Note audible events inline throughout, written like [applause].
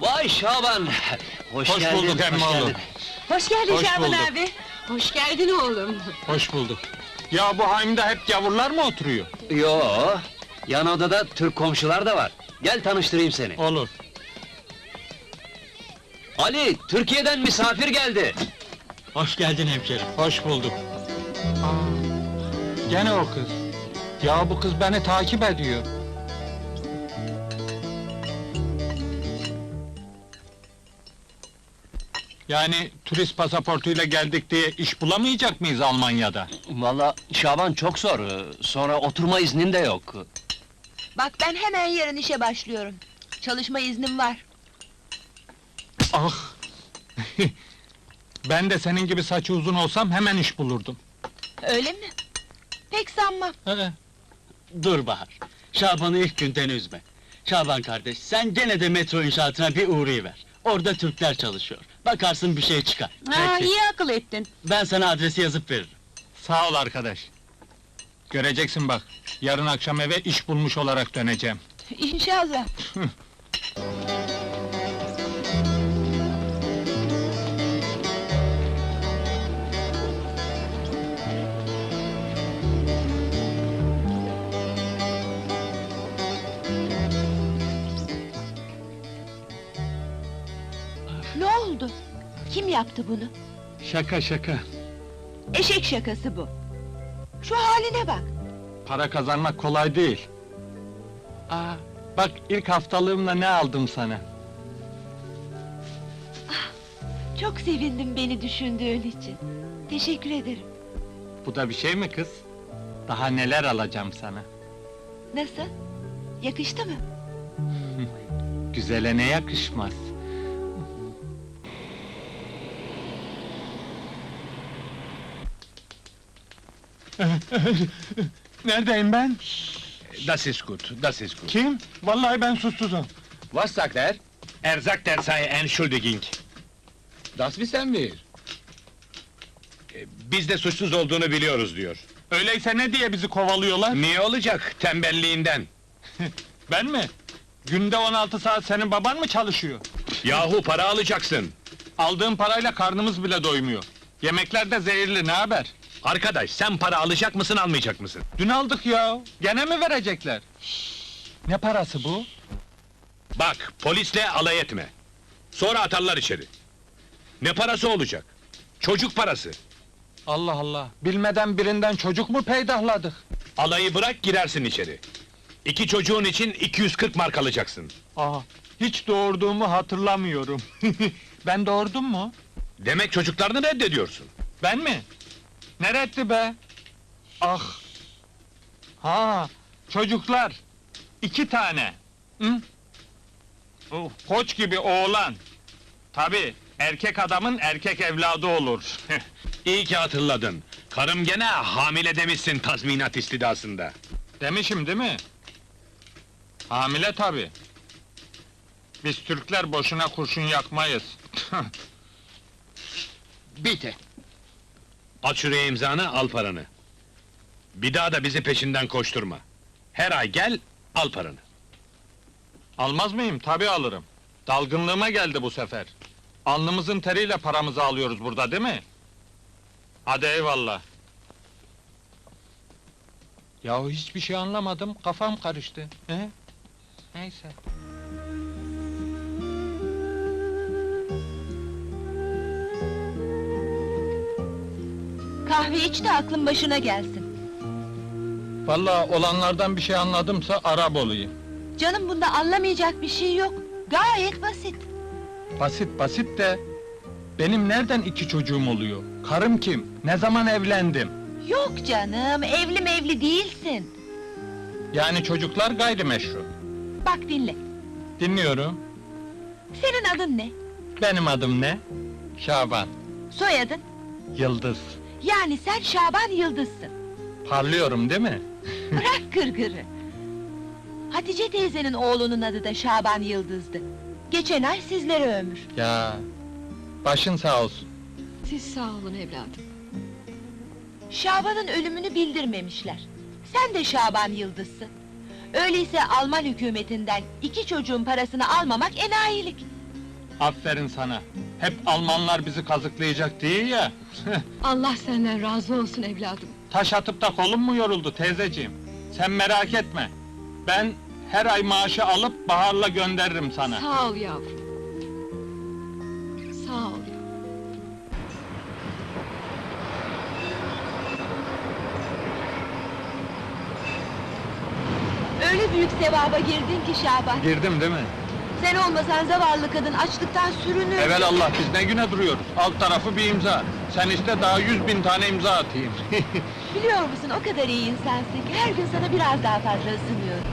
Vay Şaban! Hoş, Hoş geldin, bulduk hoş emmoğlu. geldin. Hoş geldin Hoş Şaban bulduk. abi. Hoş geldin oğlum. Hoş bulduk. Ya bu haimde hep gavurlar mı oturuyor? Yo, yan odada Türk komşular da var. Gel tanıştırayım seni. Olur. Ali, Türkiye'den misafir geldi. Hoş geldin hemşerim. Hoş bulduk. Aa, gene o kız. Ya bu kız beni takip ediyor. Yani turist pasaportuyla geldik diye iş bulamayacak mıyız Almanya'da? Vallahi Şaban çok zor. Sonra oturma iznin de yok. Bak ben hemen yarın işe başlıyorum. Çalışma iznim var. Ah! [laughs] ben de senin gibi saçı uzun olsam hemen iş bulurdum. Öyle mi? Pek sanmam. He. Dur Bahar, Şaban'ı ilk günden üzme. Şaban kardeş, sen gene de metro inşaatına bir uğrayıver. Orada Türkler çalışıyor. Bakarsın bir şey çıkar. Ha, iyi akıl ettin. Ben sana adresi yazıp veririm. Sağ ol arkadaş. Göreceksin bak, yarın akşam eve iş bulmuş olarak döneceğim. İnşallah. Kim yaptı bunu? Şaka şaka. Eşek şakası bu. Şu haline bak. Para kazanmak kolay değil. Aa, bak ilk haftalığımla ne aldım sana. Çok sevindim beni düşündüğün için. Teşekkür ederim. Bu da bir şey mi kız? Daha neler alacağım sana. Nasıl? Yakıştı mı? [laughs] Güzele ne yakışmaz. [laughs] Neredeyim ben? Das ist gut, das ist gut. Kim? Vallahi ben susuzum. Was sagt er? Er sagt, er sei Entschuldigung. Das wissen wir. E, Biz de suçsuz olduğunu biliyoruz diyor. Öyleyse ne diye bizi kovalıyorlar? Niye olacak? Tembelliğinden. [laughs] Ben mi? Günde 16 saat senin baban mı çalışıyor? Yahu para alacaksın. Aldığım parayla karnımız bile doymuyor. Yemekler de zehirli, ne haber? Arkadaş, sen para alacak mısın, almayacak mısın? Dün aldık ya, gene mi verecekler? Ne parası bu? Bak, polisle alay etme. Sonra atarlar içeri. Ne parası olacak? Çocuk parası. Allah Allah, bilmeden birinden çocuk mu peydahladık? Alayı bırak, girersin içeri. İki çocuğun için 240 mark alacaksın. Aa, hiç doğurduğumu hatırlamıyorum. [laughs] ben doğurdum mu? Demek çocuklarını reddediyorsun. Ben mi? Neretti be? Ah! Ha, çocuklar! iki tane! Hı? Oh, koç gibi oğlan! Tabi, erkek adamın erkek evladı olur. [laughs] İyi ki hatırladın. Karım gene hamile demişsin tazminat istidasında. Demişim değil mi? Hamile tabi. Biz Türkler boşuna kurşun yakmayız. [laughs] Bitti. At şuraya imzanı, al paranı. Bir daha da bizi peşinden koşturma. Her ay gel, al paranı. Almaz mıyım? Tabi alırım. Dalgınlığıma geldi bu sefer. Alnımızın teriyle paramızı alıyoruz burada değil mi? Hadi eyvallah. Yahu hiçbir şey anlamadım, kafam karıştı. He? Neyse. Kahve iç de aklın başına gelsin. Vallahi olanlardan bir şey anladımsa Arap olayım. Canım bunda anlamayacak bir şey yok. Gayet basit. Basit basit de... Benim nereden iki çocuğum oluyor? Karım kim? Ne zaman evlendim? Yok canım, evli mevli değilsin. Yani çocuklar gayrimeşru. Bak dinle. Dinliyorum. Senin adın ne? Benim adım ne? Şaban. Soyadın? Yıldız. Yani sen Şaban Yıldız'sın. Parlıyorum değil mi? Bırak gırgırı. Hatice teyzenin oğlunun adı da Şaban Yıldız'dı. Geçen ay sizlere ömür. Ya başın sağ olsun. Siz sağ olun evladım. Şaban'ın ölümünü bildirmemişler. Sen de Şaban Yıldız'sın. Öyleyse Alman hükümetinden iki çocuğun parasını almamak enayilik. Aferin sana. Hep Almanlar bizi kazıklayacak diye ya. [laughs] Allah senden razı olsun evladım. Taş atıp da kolum mu yoruldu teyzeciğim? Sen merak etme. Ben her ay maaşı alıp Bahar'la gönderirim sana. Sağ ol yavrum. Sağ ol. Öyle büyük sevaba girdin ki Şaban. Girdim değil mi? Sen olmasan zavallı kadın açlıktan sürünür. Evel Allah biz ne güne duruyoruz? Alt tarafı bir imza. Sen iste daha yüz bin tane imza atayım. [laughs] Biliyor musun o kadar iyi insansın ki her gün sana biraz daha fazla ısınıyorum.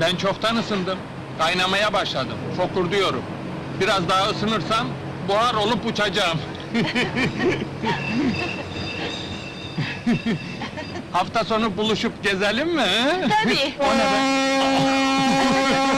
ben çoktan ısındım. Kaynamaya başladım. Fokur diyorum. Biraz daha ısınırsam buhar olup uçacağım. [laughs] Hafta sonu buluşup gezelim mi? he? Tabii. O ne be? [laughs]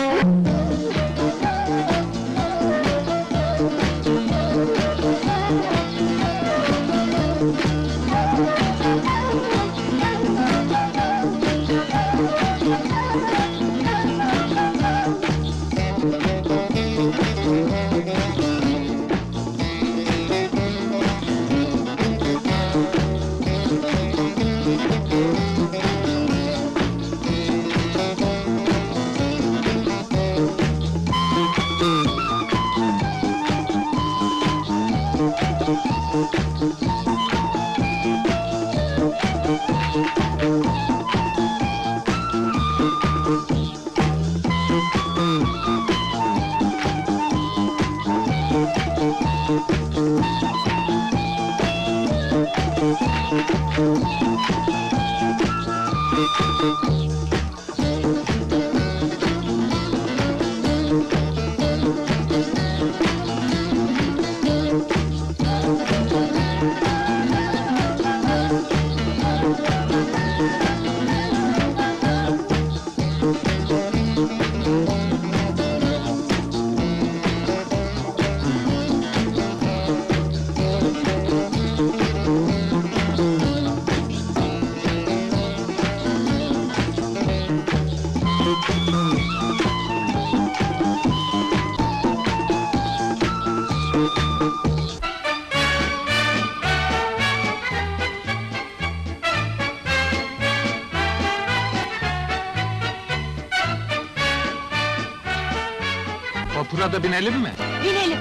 Vapura da binelim mi? Binelim.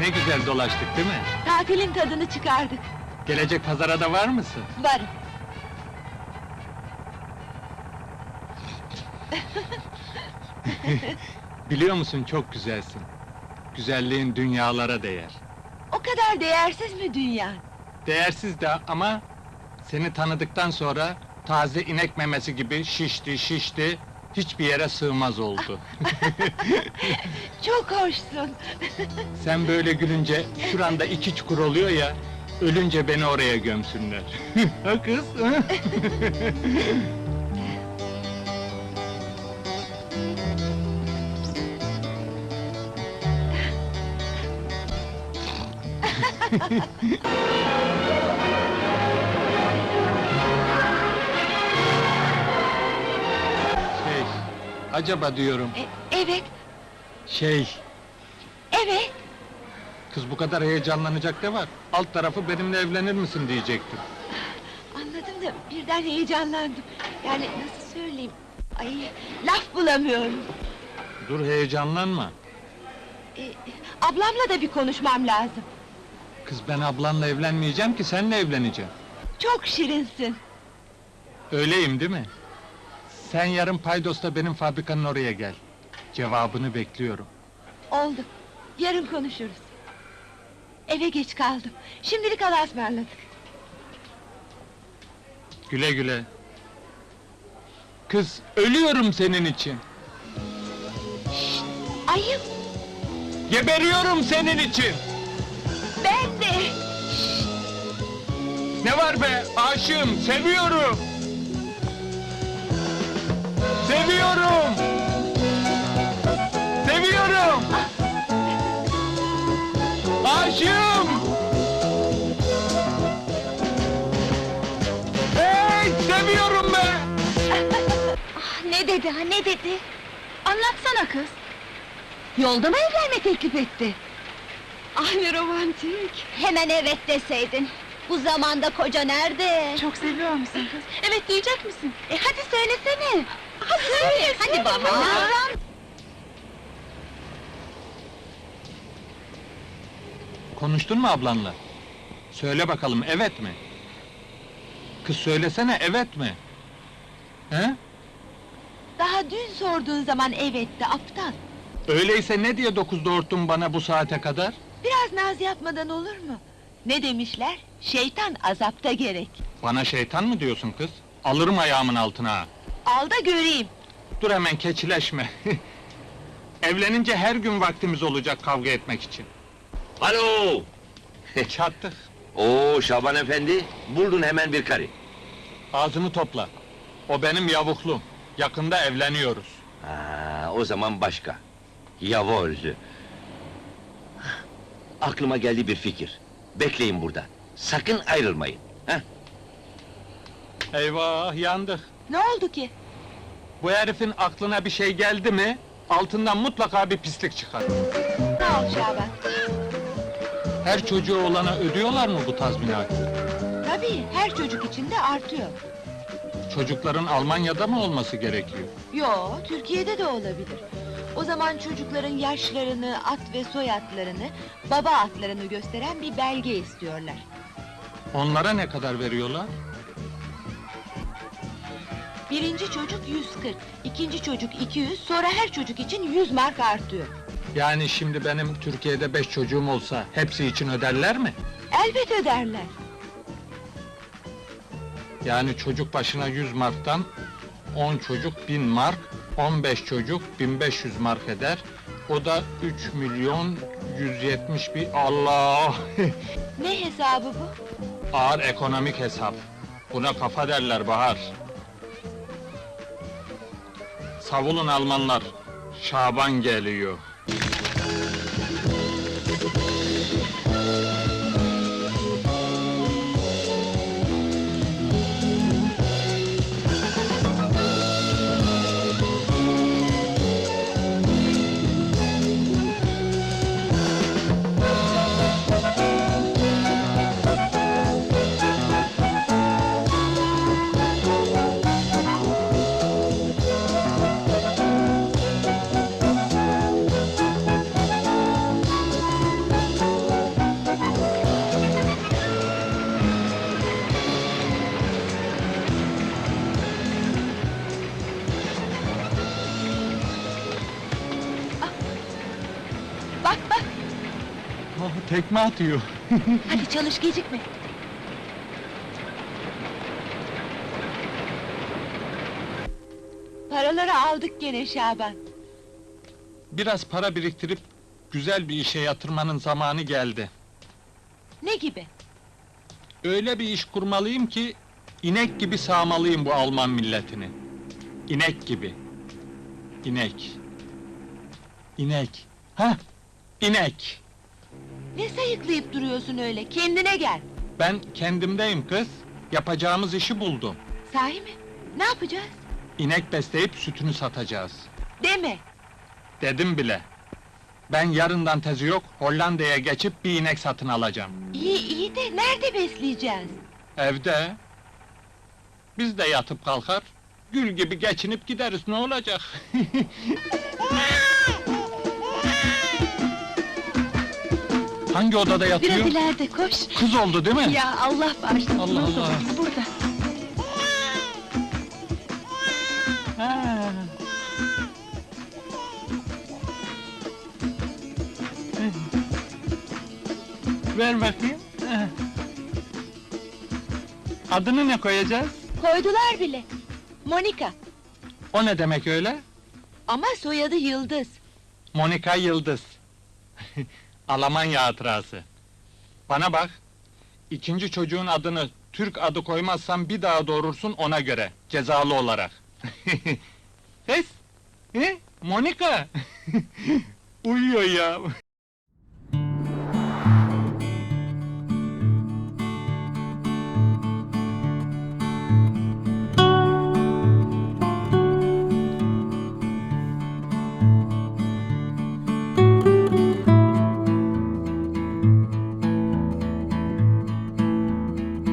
Ne güzel dolaştık değil mi? Tatilin tadını çıkardık. Gelecek pazara da var mısın? Varım. [laughs] Biliyor musun çok güzelsin. Güzelliğin dünyalara değer. O kadar değersiz mi dünya? Değersiz de ama seni tanıdıktan sonra taze inek memesi gibi şişti şişti hiçbir yere sığmaz oldu. [laughs] Çok hoşsun. [laughs] Sen böyle gülünce şuranda iki çukur oluyor ya ölünce beni oraya gömsünler. [laughs] ha kız? ha? Acaba diyorum, E, evet, şey, evet. kız bu kadar heyecanlanacak ne var? Alt tarafı benimle evlenir misin diyecektim. Anladım da birden heyecanlandım. Yani nasıl söyleyeyim? Ay, laf bulamıyorum. Dur heyecanlanma. E, ablamla da bir konuşmam lazım. Kız ben ablanla evlenmeyeceğim ki seninle evleneceğim. Çok şirinsin. Öyleyim değil mi? Sen yarın Paydos'ta benim fabrikanın oraya gel. Cevabını bekliyorum. Oldu. Yarın konuşuruz. Eve geç kaldım. Şimdilik Allah'a ısmarladık. Güle güle. Kız ölüyorum senin için. Ayıp, Geberiyorum senin için. ben de. Ne var be? Aşığım, seviyorum. Seviyorum. Seviyorum. Aşığım. Hey! Ne dedi ha, ne dedi? Anlatsana kız. Yolda mı evlenme teklif etti? Ah ne romantik. Hemen evet deseydin. Bu zamanda koca nerede? Çok seviyor musun kız? Evet diyecek misin? E hadi söylesene. Hadi söyle, hadi baba. Konuştun mu ablanla? Söyle bakalım, evet mi? Kız söylesene, evet mi? He? Daha dün sorduğun zaman evetti aptal. Öyleyse ne diye dokuz doğurttun bana bu saate kadar? Biraz naz yapmadan olur mu? Ne demişler? Şeytan azapta gerek. Bana şeytan mı diyorsun kız? Alırım ayağımın altına ha. Al da göreyim. Dur hemen keçileşme. [laughs] Evlenince her gün vaktimiz olacak kavga etmek için. Alo! [laughs] Çattık. Oo Şaban efendi, buldun hemen bir karı. Ağzını topla. O benim yavuklum. Yakında evleniyoruz. Ha, o zaman başka. Yavoz. Aklıma geldi bir fikir. Bekleyin burada. Sakın ayrılmayın. Heh, Eyvah, yandık. Ne oldu ki? Bu herifin aklına bir şey geldi mi, altından mutlaka bir pislik çıkar. Ne oldu Şaban? Her çocuğu olana ödüyorlar mı bu tazminatı? Tabii, her çocuk için de artıyor. Çocukların Almanya'da mı olması gerekiyor? Yo, Türkiye'de de olabilir. O zaman çocukların yaşlarını, at ve soyadlarını, baba atlarını gösteren bir belge istiyorlar. Onlara ne kadar veriyorlar? Birinci çocuk 140, ikinci çocuk 200, sonra her çocuk için 100 mark artıyor. Yani şimdi benim Türkiye'de beş çocuğum olsa, hepsi için öderler mi? Elbet öderler. Yani çocuk başına 100 marktan 10 çocuk 1000 mark, 15 çocuk 1500 mark eder. O da 3 milyon 170 bin... Allah! Ne hesabı bu? Ağır ekonomik hesap. Buna kafa derler Bahar. Savulun Almanlar. Şaban geliyor. Tekme atıyor. [laughs] hadi çalış gecikme. Paraları aldık gene Şaban. Biraz para biriktirip güzel bir işe yatırmanın zamanı geldi. Ne gibi? Öyle bir iş kurmalıyım ki inek gibi sağmalıyım bu Alman milletini. İnek gibi. İnek. İnek. Ha? İnek. Ne sayıklayıp duruyorsun öyle? Kendine gel. Ben kendimdeyim kız. Yapacağımız işi buldum. Sahi mi? Ne yapacağız? İnek besleyip sütünü satacağız. Deme. Dedim bile. Ben yarından tezi yok, Hollanda'ya geçip bir inek satın alacağım. İyi iyi de nerede besleyeceğiz? Evde. Biz de yatıp kalkar, gül gibi geçinip gideriz, ne olacak? [laughs] Hangi odada yatıyor? Biraz ileride koş. Kız oldu değil mi? Ya Allah bağışlasın. Allah Nasıl Allah. olur? Burada. Ha. Ver bakayım. Adını ne koyacağız? Koydular bile. Monika. O ne demek öyle? Ama soyadı Yıldız. Monika Yıldız. [laughs] Almanya hatırası. Bana bak. İkinci çocuğun adını Türk adı koymazsan bir daha doğurursun ona göre. Cezalı olarak. [laughs] Ses? He? Monika? [laughs] Uyuyor ya.